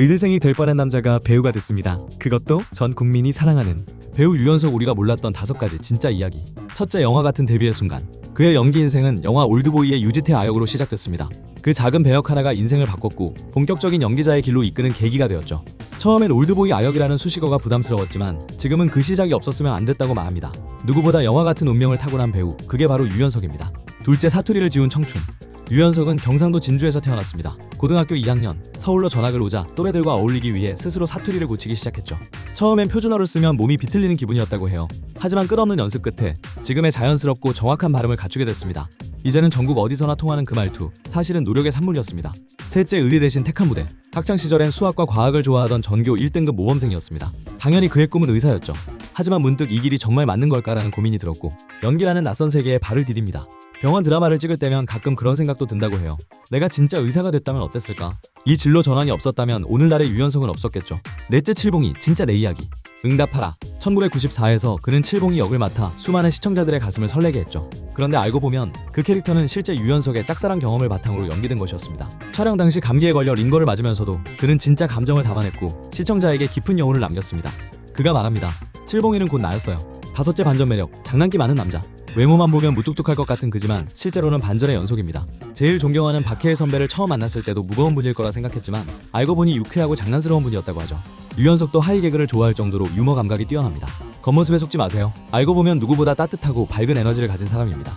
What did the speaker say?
의대생이 될 뻔한 남자가 배우가 됐습니다. 그것도 전 국민이 사랑하는 배우 유연석 우리가 몰랐던 다섯 가지 진짜 이야기. 첫째 영화 같은 데뷔의 순간. 그의 연기 인생은 영화 올드보이의 유지태 아역으로 시작됐습니다. 그 작은 배역 하나가 인생을 바꿨고 본격적인 연기자의 길로 이끄는 계기가 되었죠. 처음엔 올드보이 아역이라는 수식어가 부담스러웠지만 지금은 그 시작이 없었으면 안 됐다고 말합니다. 누구보다 영화 같은 운명을 타고난 배우, 그게 바로 유연석입니다. 둘째 사투리를 지운 청춘. 유연석은 경상도 진주에서 태어났습니다. 고등학교 2학년 서울로 전학을 오자 또래들과 어울리기 위해 스스로 사투리를 고치기 시작했죠. 처음엔 표준어를 쓰면 몸이 비틀리는 기분이었다고 해요. 하지만 끝없는 연습 끝에 지금의 자연스럽고 정확한 발음을 갖추게 됐습니다. 이제는 전국 어디서나 통하는 그 말투, 사실은 노력의 산물이었습니다. 셋째 의대 대신 택한 무대. 학창 시절엔 수학과 과학을 좋아하던 전교 1등급 모범생이었습니다. 당연히 그의 꿈은 의사였죠. 하지만 문득 이 길이 정말 맞는 걸까라는 고민이 들었고 연기라는 낯선 세계에 발을 디딥니다. 병원 드라마를 찍을 때면 가끔 그런 생각도 든다고 해요. 내가 진짜 의사가 됐다면 어땠을까? 이 진로 전환이 없었다면 오늘날의 유연성은 없었겠죠. 넷째 칠봉이 진짜 내 이야기. 응답하라. 1994에서 그는 칠봉이 역을 맡아 수많은 시청자들의 가슴을 설레게 했죠. 그런데 알고 보면 그 캐릭터는 실제 유연석의 짝사랑 경험을 바탕으로 연기된 것이었습니다. 촬영 당시 감기에 걸려 링거를 맞으면서도 그는 진짜 감정을 담아냈고 시청자에게 깊은 여운을 남겼습니다. 그가 말합니다. 칠봉이는 곧 나였어요. 다섯째 반전 매력, 장난기 많은 남자. 외모만 보면 무뚝뚝할 것 같은 그지만 실제로는 반전의 연속입니다. 제일 존경하는 박해일 선배를 처음 만났을 때도 무거운 분일 거라 생각했지만 알고 보니 유쾌하고 장난스러운 분이었다고 하죠. 유연석도 하이 개그를 좋아할 정도로 유머 감각이 뛰어납니다. 겉모습에 속지 마세요. 알고 보면 누구보다 따뜻하고 밝은 에너지를 가진 사람입니다.